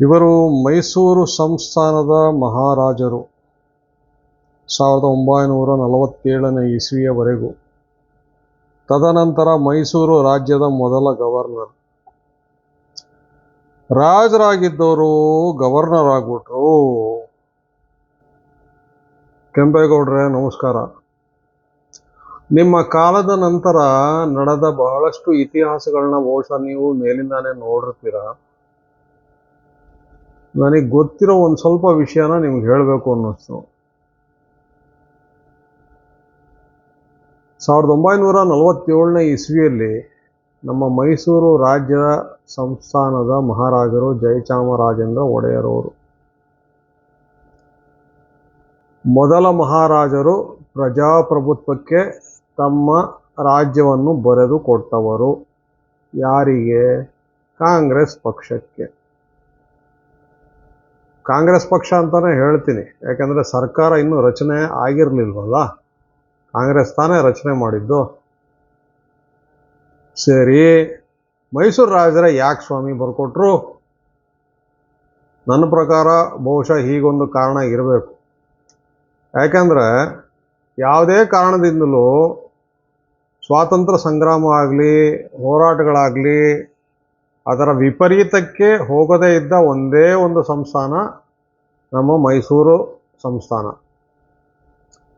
ಇವರು ಮೈಸೂರು ಸಂಸ್ಥಾನದ ಮಹಾರಾಜರು. ಸಾವಿರದ ಒಂಬೈನೂರ ನಲವತ್ತೇಳನೇ ಇಸ್ವಿಯವರೆಗೂ. ತದನಂತರ ಮೈಸೂರು ರಾಜ್ಯದ ಮೊದಲ ಗವರ್ನರ್. ರಾಜರಾಗಿದ್ದವರು ಗವರ್ನರ್ ಆಗ್ಬಿಟ್ರು ಕೆಂಪೇಗೌಡ್ರೆ, ನಮಸ್ಕಾರ. ನಿಮ್ಮ ಕಾಲದ ನಂತರ ನಡೆದ ಬಹಳಷ್ಟು ಇತಿಹಾಸಗಳನ್ನ ಬಹುಶಃ ನೀವು ಮೇಲಿಂದಾನೇ ನೋಡಿರ್ತೀರ? ನನಗೆ ಗೊತ್ತಿರೋ ಒಂದು ಸ್ವಲ್ಪ ವಿಷಯನ ನಿಮ್ಗೆ ಹೇಳಬೇಕು ಅನ್ನಿಸ್ತು. ಸಾವಿರದ ಒಂಬೈನೂರ ನಲವತ್ತೇಳನೇ ಇಸ್ವಿಯಲ್ಲಿ ನಮ್ಮ ಮೈಸೂರು ರಾಜ್ಯ ಸಂಸ್ಥಾನದ ಮಹಾರಾಜರು ಜಯಚಾಮರಾಜೇಂದ್ರ ಒಡೆಯರವರು. ಮೊದಲ ಮಹಾರಾಜರು ಪ್ರಜಾಪ್ರಭುತ್ವಕ್ಕೆ ತಮ್ಮ ರಾಜ್ಯವನ್ನು ಬರೆದು ಕೊಟ್ಟವರು. ಯಾರಿಗೆ? ಕಾಂಗ್ರೆಸ್ ಪಕ್ಷಕ್ಕೆ. ಕಾಂಗ್ರೆಸ್ ಪಕ್ಷ ಅಂತಾನೆ ಹೇಳ್ತೀನಿ. ಯಾಕಂದ್ರೆ ಸರ್ಕಾರ ಇನ್ನೂ ರಚನೆ ಆಗಿರಲಿಲ್ವಲ್ಲ? ಕಾಂಗ್ರೆಸ್ ತಾನೇ ರಚನೆ ಮಾಡಿದ್ದು. ಸರಿ. ಮೈಸೂರು ರಾಜರ ಯಾಕೆ ಸ್ವಾಮಿ ಬರ್ಕೊಟ್ರು? ನನ್ನ ಪ್ರಕಾರ ಬಹುಶಃ ಹೀಗೊಂದು ಕಾರಣ ಇರಬೇಕು. ಯಾಕಂದ್ರೆ ಯಾವುದೇ ಕಾರಣದಿಂದಲೂ ಸ್ವಾತಂತ್ರ್ಯ ಸಂಗ್ರಾಮ ಆಗಲಿ, ಹೋರಾಟಗಳಾಗಲಿ, ಅದರ ವಿಪರೀತಕ್ಕೆ ಹೋಗದೇ ಇದ್ದ ಒಂದೇ ಒಂದು ಸಂಸ್ಥಾನ ನಮ್ಮ ಮೈಸೂರು ಸಂಸ್ಥಾನ.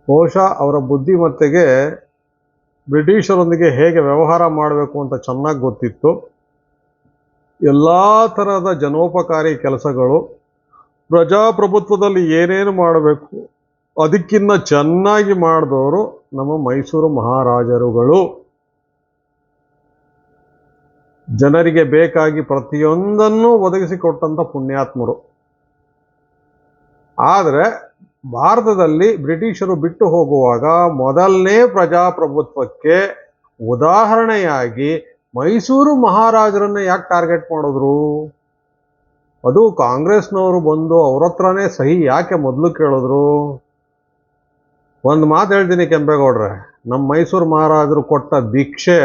ಬಹುಶಃ ಅವರ ಬುದ್ಧಿಮತ್ತೆಗೆ ಬ್ರಿಟಿಷರೊಂದಿಗೆ ಹೇಗೆ ವ್ಯವಹಾರ ಮಾಡಬೇಕು ಅಂತ ಚೆನ್ನಾಗಿ ಗೊತ್ತಿತ್ತು. ಎಲ್ಲ ಥರದ ಜನೋಪಕಾರಿ ಕೆಲಸಗಳು, ಪ್ರಜಾಪ್ರಭುತ್ವದಲ್ಲಿ ಏನೇನು ಮಾಡಬೇಕು ಅದಕ್ಕಿಂತ ಚೆನ್ನಾಗಿ ಮಾಡಿದವರು ನಮ್ಮ ಮೈಸೂರು ಮಹಾರಾಜರುಗಳು. ಜನರಿಗೆ ಬೇಕಾಗಿ ಪ್ರತಿಯೊಂದನ್ನು ಒದಗಿಸಿಕೊಟ್ಟಂಥ ಪುಣ್ಯಾತ್ಮರು. ಆದರೆ ಭಾರತದಲ್ಲಿ ಬ್ರಿಟಿಷರು ಬಿಟ್ಟು ಹೋಗುವಾಗ ಮೊದಲನೇ ಪ್ರಜಾಪ್ರಭುತ್ವಕ್ಕೆ ಉದಾಹರಣೆಯಾಗಿ ಮೈಸೂರು ಮಹಾರಾಜರನ್ನು ಯಾಕೆ ಟಾರ್ಗೆಟ್ ಮಾಡಿದ್ರು? ಅದು ಕಾಂಗ್ರೆಸ್ನವರು ಬಂದು ಅವ್ರ ಹತ್ರನೇ ಸಹಿ ಯಾಕೆ ಮೊದಲು ಕೇಳಿದ್ರು? ಒಂದು ಮಾತು ಹೇಳ್ತೀನಿ ಕೆಂಪೇಗೌಡ್ರೆ ನಮ್ಮ ಮೈಸೂರು ಮಹಾರಾಜರು ಕೊಟ್ಟ ಭಿಕ್ಷೆ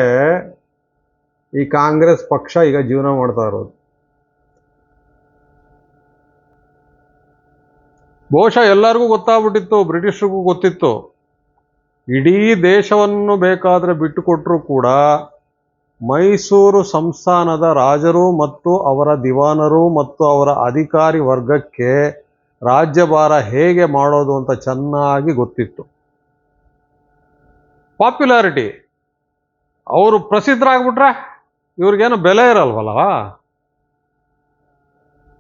ಈ ಕಾಂಗ್ರೆಸ್ ಪಕ್ಷ ಈಗ ಜೀವನ ಮಾಡ್ತಾ ಇರೋದು. ಬಹುಶಃ ಎಲ್ಲರಿಗೂ ಗೊತ್ತಾಗ್ಬಿಟ್ಟಿತ್ತು, ಬ್ರಿಟಿಷರಿಗೂ ಗೊತ್ತಿತ್ತು. ಇಡೀ ದೇಶವನ್ನು ಬೇಕಾದರೆ ಬಿಟ್ಟುಕೊಟ್ಟರೂ ಕೂಡ ಮೈಸೂರು ಸಂಸ್ಥಾನದ ರಾಜರು ಮತ್ತು ಅವರ ದಿವಾನರು ಮತ್ತು ಅವರ ಅಧಿಕಾರಿ ವರ್ಗಕ್ಕೆ ರಾಜ್ಯಭಾರ ಹೇಗೆ ಮಾಡೋದು ಅಂತ ಚೆನ್ನಾಗಿ ಗೊತ್ತಿತ್ತು. ಪಾಪ್ಯುಲಾರಿಟಿ. ಅವರು ಪ್ರಸಿದ್ಧರಾಗ್ಬಿಟ್ರೆ ಇವ್ರಿಗೇನು ಬೆಲೆ ಇರಲ್ವಲ್ಲ?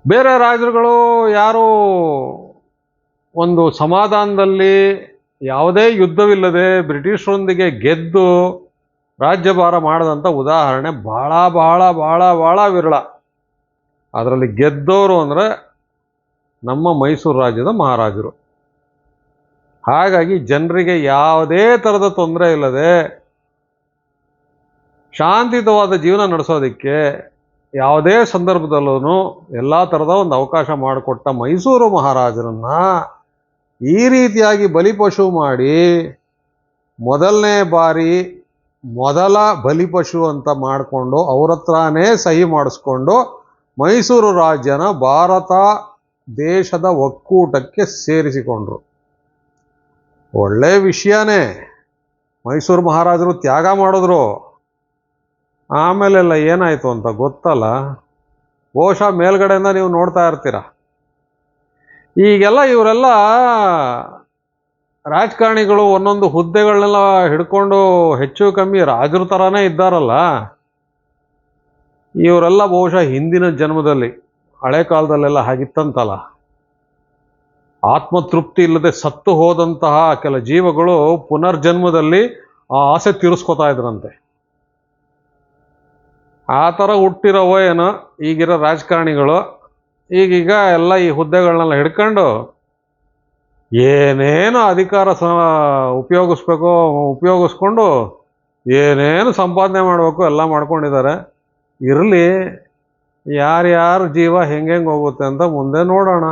ಬೇರೆ ರಾಜರುಗಳು ಯಾರು ಒಂದು ಸಮಾಧಾನದಲ್ಲಿ ಯಾವುದೇ ಯುದ್ಧವಿಲ್ಲದೆ ಬ್ರಿಟಿಷರೊಂದಿಗೆ ಗೆದ್ದು ರಾಜ್ಯಭಾರ ಮಾಡಿದಂಥ ಉದಾಹರಣೆ ಭಾಳ ಭಾಳ ಭಾಳ ಭಾಳ ವಿರಳ. ಅದರಲ್ಲಿ ಗೆದ್ದವರು ಅಂದರೆ ನಮ್ಮ ಮೈಸೂರು ರಾಜ್ಯದ ಮಹಾರಾಜರು. ಹಾಗಾಗಿ ಜನರಿಗೆ ಯಾವುದೇ ಥರದ ತೊಂದರೆ ಇಲ್ಲದೆ ಶಾಂತಿಯುತವಾದ ಜೀವನ ನಡೆಸೋದಕ್ಕೆ ಯಾವುದೇ ಸಂದರ್ಭದಲ್ಲೂ ಎಲ್ಲ ಥರದ ಒಂದು ಅವಕಾಶ ಮಾಡಿಕೊಟ್ಟ ಮೈಸೂರು ಮಹಾರಾಜರನ್ನ ಈ ರೀತಿಯಾಗಿ ಬಲಿಪಶು ಮಾಡಿ ಮೊದಲನೇ ಬಾರಿ ಮೊದಲ ಬಲಿಪಶು ಅಂತ ಮಾಡಿಕೊಂಡು ಅವ್ರ ಹತ್ರನೇ ಸಹಿ ಮಾಡಿಸ್ಕೊಂಡು ಮೈಸೂರು ರಾಜ್ಯನ ಭಾರತ ದೇಶದ ಒಕ್ಕೂಟಕ್ಕೆ ಸೇರಿಸಿಕೊಂಡ್ರು. ಒಳ್ಳೆ ವಿಷಯನೇ. ಮೈಸೂರು ಮಹಾರಾಜರು ತ್ಯಾಗ ಮಾಡಿದ್ರು. ಆಮೇಲೆಲ್ಲ ಏನಾಯಿತು ಅಂತ ಗೊತ್ತಲ್ಲ? ಬಹುಶಃ ಮೇಲ್ಗಡೆಯಿಂದ ನೀವು ನೋಡ್ತಾ ಇರ್ತೀರ? ಈಗೆಲ್ಲ ಇವರೆಲ್ಲ ರಾಜಕಾರಣಿಗಳು ಒಂದೊಂದು ಹುದ್ದೆಗಳನ್ನೆಲ್ಲ ಹಿಡ್ಕೊಂಡು ಹೆಚ್ಚು ಕಮ್ಮಿ ರಾಜರ ಥರನೇ ಇದ್ದಾರಲ್ಲ. ಇವರೆಲ್ಲ ಬಹುಶಃ ಹಿಂದಿನ ಜನ್ಮದಲ್ಲಿ, ಹಳೆ ಕಾಲದಲ್ಲೆಲ್ಲ ಹಾಗಿತ್ತಂತಲ್ಲ. ಆತ್ಮತೃಪ್ತಿ ಇಲ್ಲದೆ ಸತ್ತು ಹೋದಂತಹ ಕೆಲ ಜೀವಗಳು ಪುನರ್ಜನ್ಮದಲ್ಲಿ ಆ ಆಸೆ ತೀರಿಸ್ಕೊತಾ ಇದ್ರಂತೆ. ಆ ಥರ ಹುಟ್ಟಿರೋವೋ ಏನೋ ಈಗಿರೋ ರಾಜಕಾರಣಿಗಳು ಈಗೀಗ ಎಲ್ಲ ಈ ಹುದ್ದೆಗಳನ್ನೆಲ್ಲ ಹಿಡ್ಕೊಂಡು ಏನೇನು ಅಧಿಕಾರ ಸ, ಉಪಯೋಗಿಸ್ಬೇಕು ಉಪಯೋಗಿಸ್ಕೊಂಡು ಏನೇನು ಸಂಪಾದನೆ ಮಾಡಬೇಕು ಎಲ್ಲ ಮಾಡ್ಕೊಂಡಿದ್ದಾರೆ. ಇರಲಿ, ಯಾರ್ಯಾರ ಜೀವ ಹೆಂಗೆ ಹೋಗುತ್ತೆ ಅಂತ ಮುಂದೆ ನೋಡೋಣ.